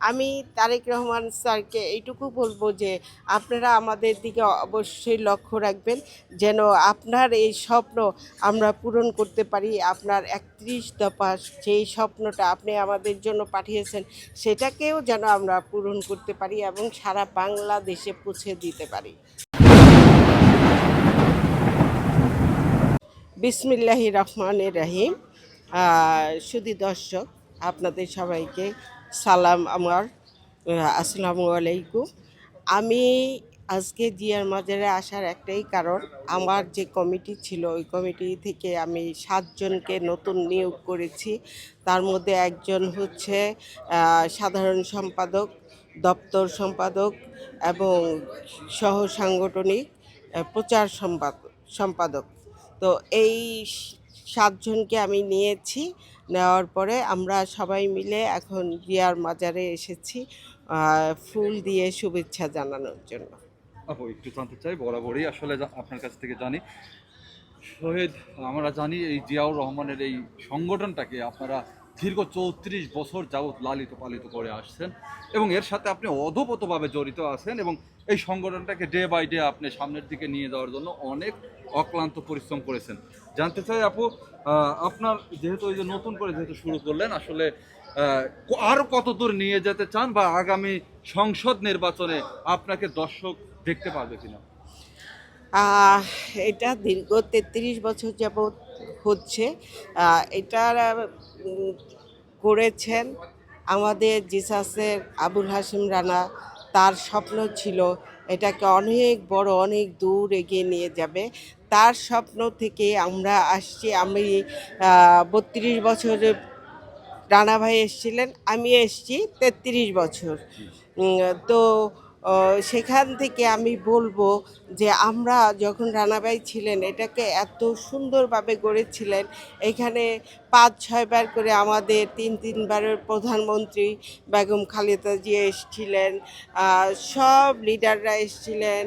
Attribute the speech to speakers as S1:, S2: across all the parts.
S1: আমি তারেক রহমান স্যারকে এইটুকু বলব যে আপনারা আমাদের দিকে অবশ্যই লক্ষ্য রাখবেন, যেন আপনার এই স্বপ্ন আমরা পূরণ করতে পারি, আপনার একত্রিশ দফা যেই স্বপ্নটা আপনি আমাদের জন্য পাঠিয়েছেন, সেটাকেও যেন আমরা পূরণ করতে পারি এবং সারা বাংলাদেশে পৌঁছে দিতে পারি। বিসমিল্লাহি রহমানের রাহিম। শুধু দর্শক, আপনাদের সবাইকে সালাম আমার আসসালামু আলাইকুম। আমি আজকে জিয়ার মাজারে আসার একটাই কারণ, আমার যে কমিটি ছিল, ওই কমিটি থেকে আমি সাতজনকে নতুন নিয়োগ করেছি। তার মধ্যে একজন হচ্ছে সাধারণ সম্পাদক, দপ্তর সম্পাদক এবং সহ সাংগঠনিক প্রচার সম্পাদক সম্পাদক। তো এই সাতজনকে আমি নিয়েছি। নেওয়ার পরে আমরা সবাই মিলে এখন গিয়ার মাজারে এসেছি ফুল দিয়ে শুভেচ্ছা জানানোর জন্য।
S2: একটু জানতে চাই, বরাবরই আসলে আপনার কাছ থেকে জানি। শহীদ, আমরা জানি এই জিয়াউর রহমানের এই সংগঠনটাকে আপনারা দীর্ঘ চৌত্রিশ বছর যাবৎ লালিত পালিত করে আসছেন এবং এর সাথে আপনি অধপতভাবে জড়িত আছেন এবং এই সংগঠনটাকে ডে বাই ডে আপনি সামনের দিকে নিয়ে যাওয়ার জন্য অনেক অক্লান্ত পরিশ্রম করেছেন। জানতে চাই আপু আপনার যেহেতু এই যে নতুন করে যেহেতু শুরু করলেন, আসলে আরও কত দূর নিয়ে যেতে চান বা আগামী সংসদ নির্বাচনে আপনাকে দর্শক দেখতে পারবে কিনা?
S1: এটা দীর্ঘ তেত্রিশ বছর যাবৎ হচ্ছে। এটা করেছেন আমাদের জিসাসের আবুল হাসিম রানা। তার স্বপ্ন ছিল এটাকে অনেক বড় অনেক দূর এগিয়ে নিয়ে যাবে। তার স্বপ্ন থেকে আমরা আসছি। আমি বত্রিশ বছরে রানা ভাই এসেছিলেন আমি এসেছি তেত্রিশ বছর। তো সেখান থেকে আমি বলব যে আমরা যখন রানাবাই ছিলেন, এটাকে এত সুন্দরভাবে গড়েছিলেন। এখানে পাঁচ ছয়বার করে আমাদের তিন তিনবারের প্রধানমন্ত্রী বেগম খালেদা জিয়া এসেছিলেন সব লিডাররা এসেছিলেন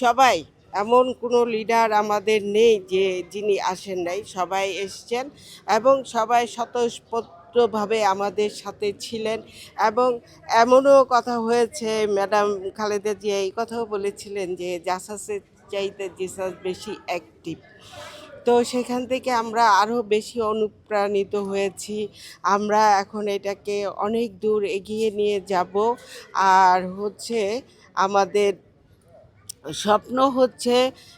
S1: সবাই। এমন কোনো লিডার আমাদের নেই যে যিনি আসেন নাই, সবাই এসছেন এবং সবাই স্বতঃস্ফূর্তভাবে আমাদের সাথে ছিলেন এবং এমনও কথা হয়েছে, ম্যাডাম খালেদা জিয়া এই কথাও বলেছিলেন যে জাসাসের চাইতে জিসাস বেশি অ্যাক্টিভ তো সেখান থেকে আমরা আরও বেশি অনুপ্রাণিত হয়েছি। আমরা এখন এটাকে অনেক দূর এগিয়ে নিয়ে যাব। আর হচ্ছে আমাদের স্বপ্ন হচ্ছে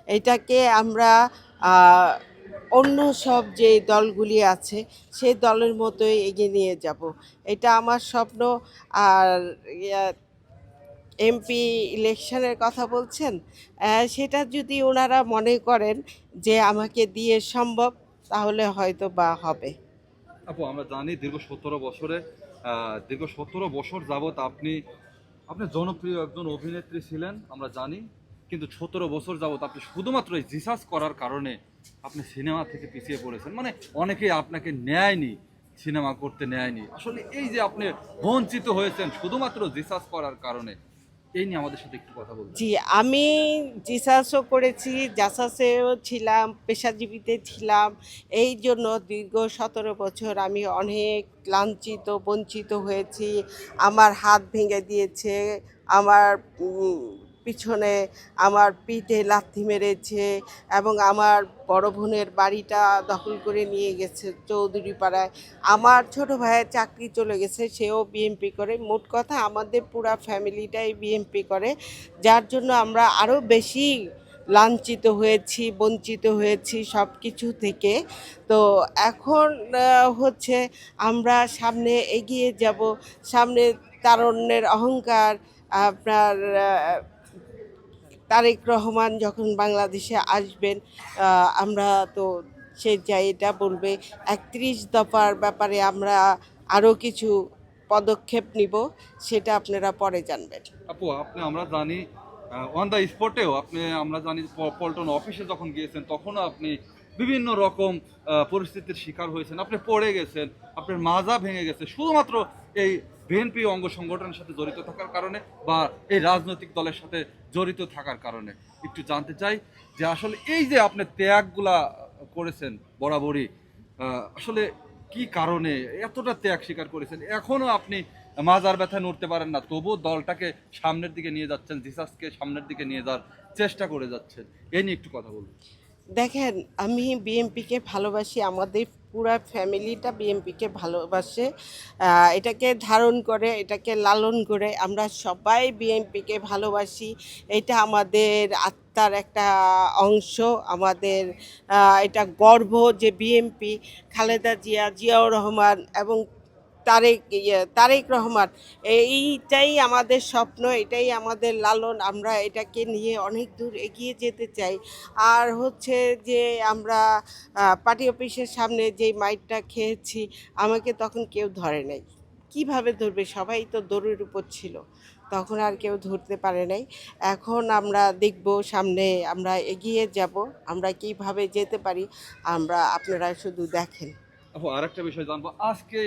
S1: এটাকে আমরা অন্য সব যে দলগুলি আছে, সেই দলের মতোই এগিয়ে নিয়ে যাব। এটা আমার স্বপ্ন। আর এমপি ইলেকশনের কথা বলছেন সেটা যদি ওনারা মনে করেন যে আমাকে দিয়ে সম্ভব, তাহলে হয়তো বা হবে।
S2: আপু, আমরা জানি দীর্ঘ সতেরো বছরে দীর্ঘ সতেরো বছর যাবত আপনি আপনি জনপ্রিয় একজন অভিনেত্রী ছিলেন, আমরা জানি। কিন্তু সতেরো বছর যাবত আপনি শুধুমাত্র রিসার্চ করার কারণে আপনি সিনেমা থেকে পিছিয়ে পড়েছেন। মানে অনেকেই আপনাকে নেয়নি, সিনেমা করতে নেয়নি। আসলে এই যে আপনি বঞ্চিত হয়েছেন শুধুমাত্র রিসার্চ করার কারণে, এই নিয়ে আমাদের সাথে একটু কথা বলবেন।
S1: জি, আমি জিসাসও করেছি, জাসাসেও ছিলাম, পেশাজীবীতে ছিলাম। এই জন্য দীর্ঘ সতেরো বছর আমি অনেক লাঞ্ছিত, বঞ্চিত হয়েছি। আমার হাত ভেঙে দিয়েছে, আমার পিছনে আমার পিঠে লাথি মেরেছে এবং আমার বড় বোনের বাড়িটা দখল করে নিয়ে গেছে চৌধুরী পাড়ায় আমার ছোট ভাইয়ের চাকরি চলে গেছে, সেও বিএমপি করে। মোট কথা আমাদের পুরা ফ্যামিলিটাই বিএমপি করে, যার জন্য আমরা আরও বেশি লাঞ্ছিত হয়েছি, বঞ্চিত হয়েছি সব কিছু থেকে। তো এখন হচ্ছে আমরা সামনে এগিয়ে যাব, সামনে তারণ্যের অহংকার, আপনার তারেক রহমান যখন বাংলাদেশে আসবেন আমরা তো সে যা এটা বলবে, একত্রিশ দফার ব্যাপারে আমরা আরও কিছু পদক্ষেপ নিব, সেটা আপনারা পরে জানবেন।
S2: আপু, আপনি, আমরা জানি অন দ্য স্পটেও আপনি, আমরা জানি পল্টন অফিসে যখন গিয়েছেন, তখনও আপনি বিভিন্ন রকম পরিস্থিতির শিকার হয়েছেন। আপনি পড়ে গেছেন, আপনার মাজা ভেঙে গেছে। শুধুমাত্র এই বিএনপি অঙ্গ সংগঠনের সাথে জড়িত থাকার কারণে বা এই রাজনৈতিক দলের সাথে জড়িত থাকার কারণে। একটু জানতে চাই যে আসলে এই যে আপনি ত্যাগগুলা করেছেন বরাবরই আসলে কি কারণে এতটা ত্যাগ স্বীকার করেছেন? এখনও আপনি মাজার ব্যথায় নড়তে পারেন না, তবুও দলটাকে সামনের দিকে নিয়ে যাচ্ছেন, জিসাসকে সামনের দিকে নিয়ে যাওয়ার চেষ্টা করে যাচ্ছেন। এ নিয়ে একটু কথা বলুন।
S1: দেখেন, আমি বিএমপিকে ভালোবাসি, আমাদের পুরা ফ্যামিলিটা বিএমপিকে ভালোবাসে। এটাকে ধারণ করে, এটাকে লালন করে, আমরা সবাই বিএমপিকে ভালোবাসি। এটা আমাদের আত্মার একটা অংশ, আমাদের এটা গর্ব যে বিএমপি খালেদা জিয়া, জিয়াউর রহমান এবং তারেক ইয়ে, তারেক রহমান। এইটাই আমাদের স্বপ্ন এটাই আমাদের লালন। আমরা এটাকে নিয়ে অনেক দূর এগিয়ে যেতে চাই। আর হচ্ছে যে আমরা পার্টি অফিসের সামনে যেই মাইটটা খেয়েছি আমাকে তখন কেউ ধরে নাই। কীভাবে ধরবে? সবাই তো দৌড়ের উপর ছিল। তখন আর কেউ ধরতে পারে নাই। এখন আমরা দেখব সামনে আমরা এগিয়ে যাব আমরা কীভাবে যেতে পারি আমরা আপনারা শুধু দেখেন।
S2: আপু আরেকটা বিষয় জানব। আজকে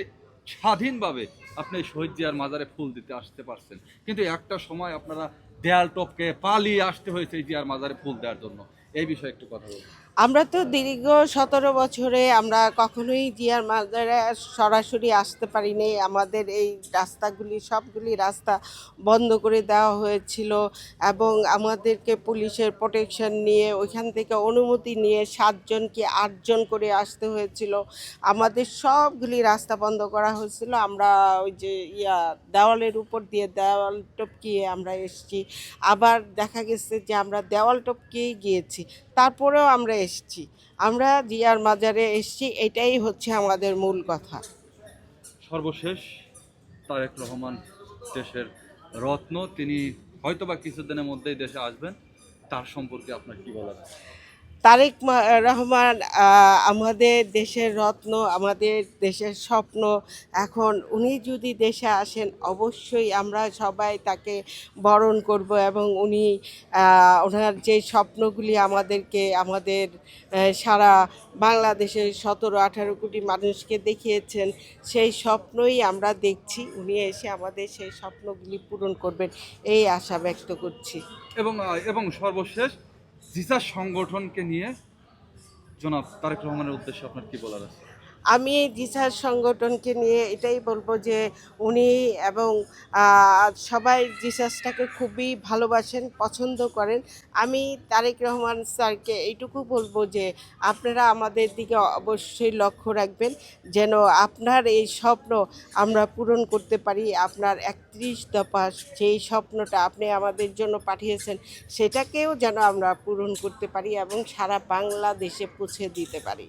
S2: স্বাধীনভাবে আপনি শহীদ জিয়ার মাজারে ফুল দিতে আসতে পারছেন। কিন্তু একটা সময় আপনারা দেয়াল টপকে পালিয়ে আসতে হয়েছে জিয়ার মাজারে ফুল দেওয়ার জন্য। এই বিষয়ে একটু কথা বলুন।
S1: আমরা তো দীর্ঘ সতেরো বছরে আমরা কখনোই জিয়ার মাজারে সরাসরি আসতে পারিনি। আমাদের এই রাস্তাগুলি, সবগুলি রাস্তা বন্ধ করে দেওয়া হয়েছিল এবং আমাদেরকে পুলিশের প্রোটেকশন নিয়ে, ওইখান থেকে অনুমতি নিয়ে সাতজন কি আটজন করে আসতে হয়েছিল। আমাদের সবগুলি রাস্তা বন্ধ করা হয়েছিল। আমরা ওই যে ইয়া, দেওয়ালের উপর দিয়ে দেওয়াল টপকিয়ে আমরা এসেছি। আবার দেখা গেছে যে আমরা দেওয়াল টপকিয়েই গিয়েছি। তারপরেও আমরা এসেছি আমরা জিয়ার মাজারে এসছি, এটাই হচ্ছে আমাদের মূল কথা
S2: সর্বশেষ তারেক রহমান দেশের রত্ন, তিনি হয়তোবা কিছুদিনের মধ্যেই দেশে আসবেন, তার সম্পর্কে আপনার কি আছে?
S1: তারেক রহমান আমাদের দেশের রত্ন, আমাদের দেশের স্বপ্ন। এখন উনি যদি দেশে আসেন, অবশ্যই আমরা সবাই তাকে বরণ করব এবং উনি ওনার যে স্বপ্নগুলি আমাদেরকে, আমাদের সারা বাংলাদেশের সতেরো, আঠারো কোটি মানুষকে দেখিয়েছেন, সেই স্বপ্নই আমরা দেখছি। উনি এসে আমাদের সেই স্বপ্নগুলি পূরণ করবেন, এই আশা ব্যক্ত করছি।
S2: এবং এবং সর্বশেষ জিসাস সংগঠনকে নিয়ে জনাব তারেক রহমানের উদ্দেশ্যে আপনার কি বলার আছে?
S1: আমি জিসার সংগঠনকে নিয়ে এটাই বলব যে উনি এবং সবাই জিসাসটাকে খুবই ভালোবাসেন, পছন্দ করেন। আমি তারেক রহমান স্যারকে এইটুকু বলব যে আপনারা আমাদের দিকে অবশ্যই লক্ষ্য রাখবেন যেন আপনার এই স্বপ্ন আমরা পূরণ করতে পারি, আপনার একত্রিশ দফা যেই স্বপ্নটা আপনি আমাদের জন্য পাঠিয়েছেন সেটাকেও যেন আমরা পূরণ করতে পারি এবং সারা বাংলাদেশে পৌঁছে দিতে পারি।